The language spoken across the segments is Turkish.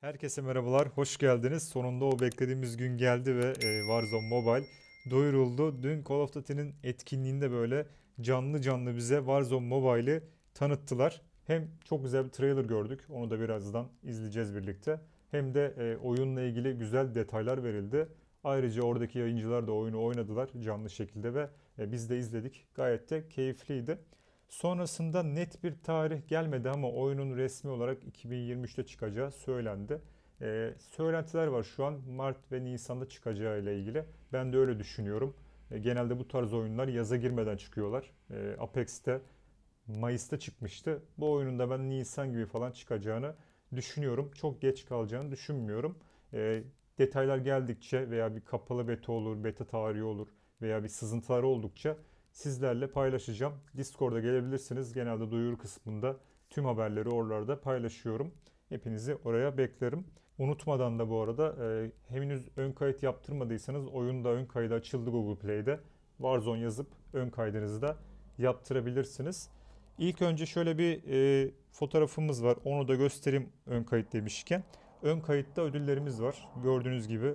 Herkese merhabalar, hoş geldiniz. Sonunda o beklediğimiz gün geldi ve e, Warzone Mobile duyuruldu. Dün Call of Duty'nin etkinliğinde böyle canlı canlı bize Warzone Mobile'i tanıttılar. Hem çok güzel bir trailer gördük, onu da birazdan izleyeceğiz birlikte. Hem de e, oyunla ilgili güzel detaylar verildi. Ayrıca oradaki yayıncılar da oyunu oynadılar canlı şekilde ve e, biz de izledik. Gayet de keyifliydi. Sonrasında net bir tarih gelmedi ama oyunun resmi olarak 2023'te çıkacağı söylendi. Ee, söylentiler var şu an Mart ve Nisan'da çıkacağı ile ilgili. Ben de öyle düşünüyorum. Ee, genelde bu tarz oyunlar yaza girmeden çıkıyorlar. Ee, Apex'te Mayıs'ta çıkmıştı. Bu oyunun da ben Nisan gibi falan çıkacağını düşünüyorum. Çok geç kalacağını düşünmüyorum. Ee, detaylar geldikçe veya bir kapalı beta olur, beta tarihi olur veya bir sızıntılar oldukça sizlerle paylaşacağım. Discord'a gelebilirsiniz. Genelde duyuru kısmında tüm haberleri oralarda paylaşıyorum. Hepinizi oraya beklerim. Unutmadan da bu arada e, henüz ön kayıt yaptırmadıysanız oyunda ön kaydı açıldı Google Play'de. Warzone yazıp ön kaydınızı da yaptırabilirsiniz. İlk önce şöyle bir e, fotoğrafımız var. Onu da göstereyim ön kayıt demişken. Ön kayıtta ödüllerimiz var. Gördüğünüz gibi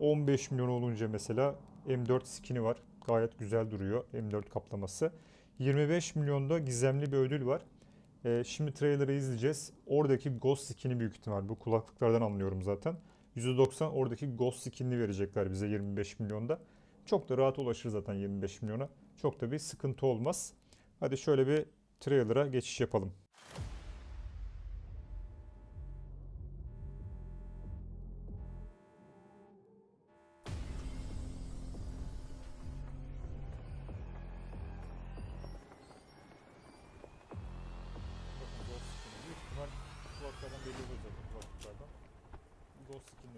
15 milyon olunca mesela M4 skin'i var. Gayet güzel duruyor M4 kaplaması. 25 milyonda gizemli bir ödül var. Ee, şimdi trailer'ı izleyeceğiz. Oradaki Ghost skin'i büyük ihtimal. Bu kulaklıklardan anlıyorum zaten. %90 oradaki Ghost skin'ini verecekler bize 25 milyonda. Çok da rahat ulaşır zaten 25 milyona. Çok da bir sıkıntı olmaz. Hadi şöyle bir trailer'a geçiş yapalım.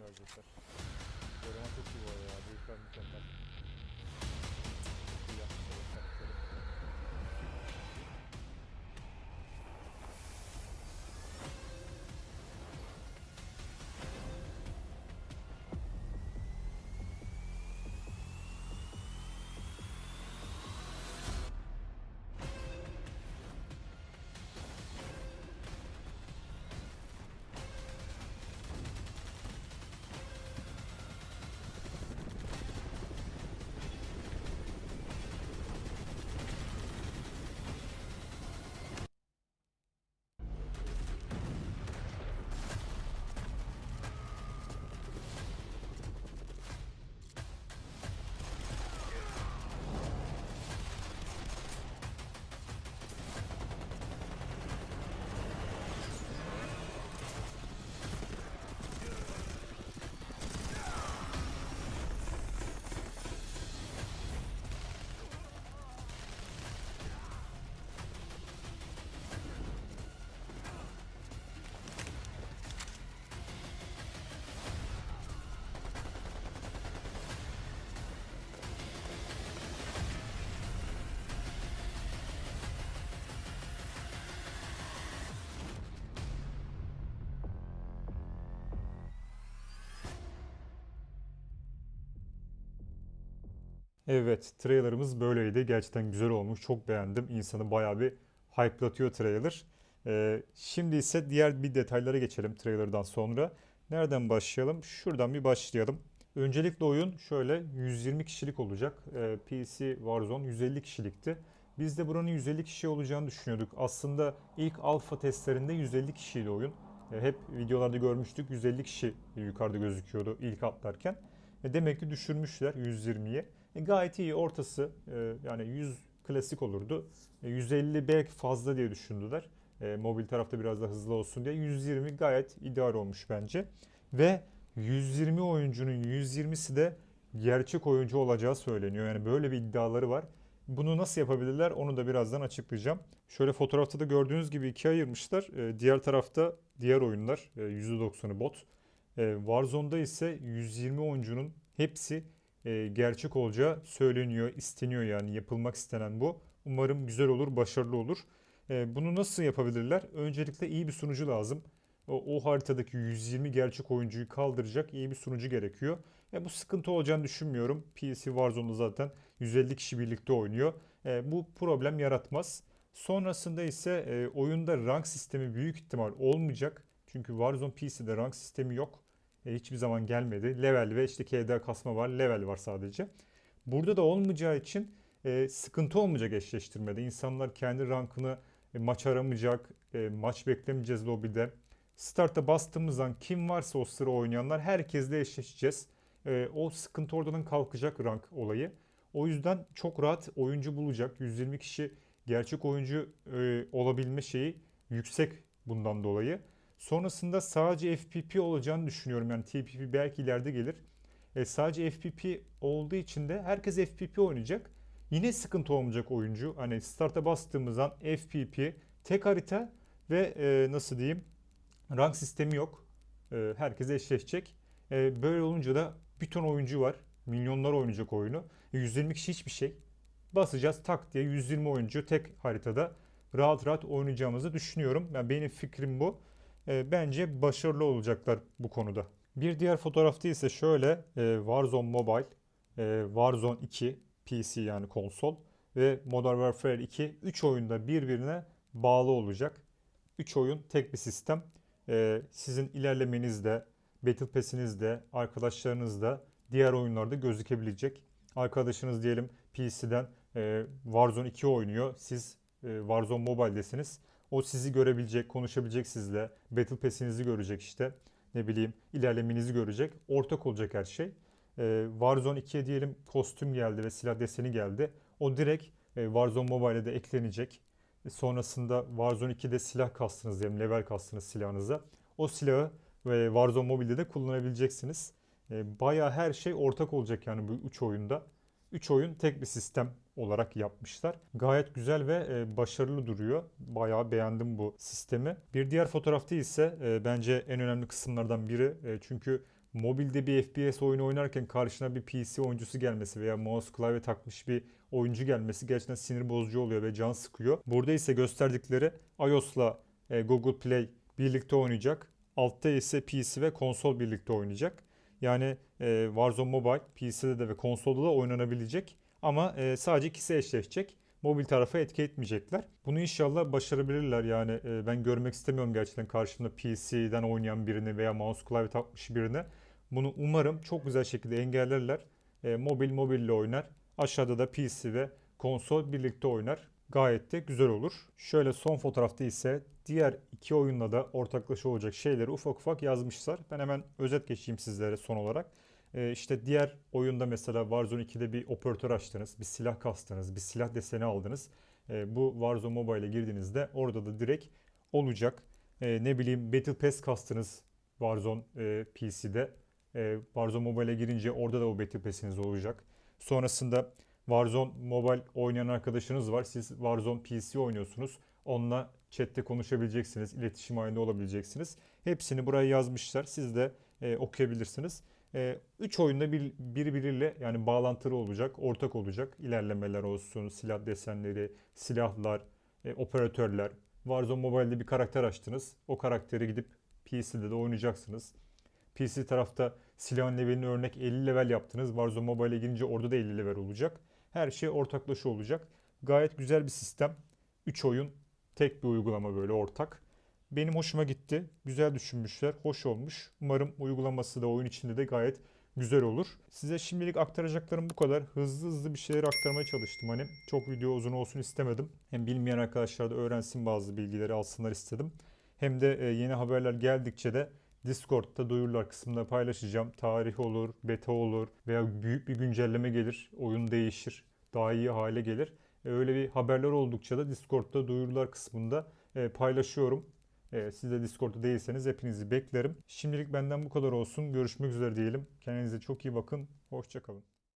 Verecekler. Eleman çok iyi bu arada ya. Büyükler mükemmel. Evet, trailerımız böyleydi. Gerçekten güzel olmuş. Çok beğendim. İnsanı bayağı bir hype'latıyor trailer. Ee, şimdi ise diğer bir detaylara geçelim trailerdan sonra. Nereden başlayalım? Şuradan bir başlayalım. Öncelikle oyun şöyle 120 kişilik olacak. Ee, PC Warzone 150 kişilikti. Biz de buranın 150 kişi olacağını düşünüyorduk. Aslında ilk alfa testlerinde 150 kişiydi oyun. Ee, hep videolarda görmüştük 150 kişi yukarıda gözüküyordu ilk atlarken. E, demek ki düşürmüşler 120'ye. E, gayet iyi ortası e, yani 100 klasik olurdu. E, 150 belki fazla diye düşündüler. E, mobil tarafta biraz da hızlı olsun diye. 120 gayet ideal olmuş bence. Ve 120 oyuncunun 120'si de gerçek oyuncu olacağı söyleniyor. Yani böyle bir iddiaları var. Bunu nasıl yapabilirler onu da birazdan açıklayacağım. Şöyle fotoğrafta da gördüğünüz gibi ikiye ayırmışlar. E, diğer tarafta diğer oyunlar e, %90'ı bot. E, Warzone'da ise 120 oyuncunun hepsi e, gerçek olacağı söyleniyor, isteniyor yani yapılmak istenen bu. Umarım güzel olur, başarılı olur. E, bunu nasıl yapabilirler? Öncelikle iyi bir sunucu lazım. O, o haritadaki 120 gerçek oyuncuyu kaldıracak iyi bir sunucu gerekiyor. E, bu sıkıntı olacağını düşünmüyorum. PC Warzone'da zaten 150 kişi birlikte oynuyor. E, bu problem yaratmaz. Sonrasında ise e, oyunda rank sistemi büyük ihtimal olmayacak. Çünkü Warzone PC'de rank sistemi yok. E, hiçbir zaman gelmedi. Level ve işte KD kasma var. Level var sadece. Burada da olmayacağı için e, sıkıntı olmayacak eşleştirmede. İnsanlar kendi rankını e, maç aramayacak, maç beklemeyeceğiz lobide. Start'a bastığımızdan kim varsa o sıra oynayanlar herkesle eşleşeceğiz. O sıkıntı oradan kalkacak rank olayı. O yüzden çok rahat oyuncu bulacak. 120 kişi gerçek oyuncu olabilme şeyi yüksek bundan dolayı. Sonrasında sadece FPP olacağını düşünüyorum. Yani TPP belki ileride gelir. E, sadece FPP olduğu için de herkes FPP oynayacak. Yine sıkıntı olmayacak oyuncu. Hani start'a bastığımızdan FPP, tek harita ve e, nasıl diyeyim rank sistemi yok. E, herkes eşleşecek. E, böyle olunca da bir ton oyuncu var. Milyonlar oynayacak oyunu. E, 120 kişi hiçbir şey. Basacağız tak diye 120 oyuncu tek haritada rahat rahat oynayacağımızı düşünüyorum. Yani benim fikrim bu. E, bence başarılı olacaklar bu konuda. Bir diğer fotoğrafta ise şöyle e, Warzone Mobile, e, Warzone 2 PC yani konsol ve Modern Warfare 2 3 oyunda birbirine bağlı olacak. 3 oyun tek bir sistem. E, sizin ilerlemenizde, Battle Pass'inizde, arkadaşlarınızda diğer oyunlarda gözükebilecek. Arkadaşınız diyelim PC'den e, Warzone 2 oynuyor. Siz e, Warzone Mobile'desiniz. O sizi görebilecek, konuşabilecek sizle. Battle Pass'inizi görecek işte. Ne bileyim ilerlemenizi görecek. Ortak olacak her şey. E, Warzone 2'ye diyelim kostüm geldi ve silah deseni geldi. O direkt e, Warzone Mobile'e de eklenecek. E, sonrasında Warzone 2'de silah kastınız diyelim, level kastınız silahınıza. O silahı ve Warzone Mobile'de de kullanabileceksiniz. E, bayağı her şey ortak olacak yani bu 3 oyunda. 3 oyun tek bir sistem olarak yapmışlar. Gayet güzel ve e, başarılı duruyor. Bayağı beğendim bu sistemi. Bir diğer fotoğrafta ise e, bence en önemli kısımlardan biri. E, çünkü mobilde bir FPS oyunu oynarken karşına bir PC oyuncusu gelmesi veya mouse klavye takmış bir oyuncu gelmesi gerçekten sinir bozucu oluyor ve can sıkıyor. Burada ise gösterdikleri iOS'la Google Play birlikte oynayacak. Altta ise PC ve konsol birlikte oynayacak. Yani Warzone Mobile PC'de de ve konsolda da oynanabilecek. Ama e, sadece ikisi eşleşecek. Mobil tarafa etki etmeyecekler. Bunu inşallah başarabilirler. Yani e, ben görmek istemiyorum gerçekten karşımda PC'den oynayan birini veya mouse klavye takmış birini. Bunu umarım çok güzel şekilde engellerler. E, mobil mobille oynar. Aşağıda da PC ve konsol birlikte oynar. Gayet de güzel olur. Şöyle son fotoğrafta ise diğer iki oyunla da ortaklaşa olacak şeyleri ufak ufak yazmışlar. Ben hemen özet geçeyim sizlere son olarak. Ee, işte diğer oyunda mesela Warzone 2'de bir operatör açtınız, bir silah kastınız, bir silah deseni aldınız. Ee, bu Warzone Mobile'e girdiğinizde orada da direkt olacak. Ee, ne bileyim Battle Pass kastınız Warzone e, PC'de. Warzone Mobile'e girince orada da o Battle Pass'iniz olacak. Sonrasında Warzone Mobile oynayan arkadaşınız var. Siz Warzone PC oynuyorsunuz. Onunla chatte konuşabileceksiniz, iletişim halinde olabileceksiniz. Hepsini buraya yazmışlar. Siz de e, okuyabilirsiniz. E, üç oyunda bir, birbiriyle yani bağlantılı olacak, ortak olacak. İlerlemeler olsun, silah desenleri, silahlar, e, operatörler. Warzone Mobile'de bir karakter açtınız. O karakteri gidip PC'de de oynayacaksınız. PC tarafta silahın levelini örnek 50 level yaptınız. Warzone Mobile'e girince orada da 50 level olacak. Her şey ortaklaşa olacak. Gayet güzel bir sistem. 3 oyun, tek bir uygulama böyle ortak. Benim hoşuma gitti. Güzel düşünmüşler. Hoş olmuş. Umarım uygulaması da oyun içinde de gayet güzel olur. Size şimdilik aktaracaklarım bu kadar. Hızlı hızlı bir şeyler aktarmaya çalıştım. Hani çok video uzun olsun istemedim. Hem bilmeyen arkadaşlar da öğrensin bazı bilgileri alsınlar istedim. Hem de e, yeni haberler geldikçe de Discord'da duyurular kısmında paylaşacağım. Tarih olur, beta olur veya büyük bir güncelleme gelir. Oyun değişir. Daha iyi hale gelir. E, öyle bir haberler oldukça da Discord'da duyurular kısmında e, paylaşıyorum. E, siz de Discord'da değilseniz hepinizi beklerim. Şimdilik benden bu kadar olsun. Görüşmek üzere diyelim. Kendinize çok iyi bakın. Hoşçakalın.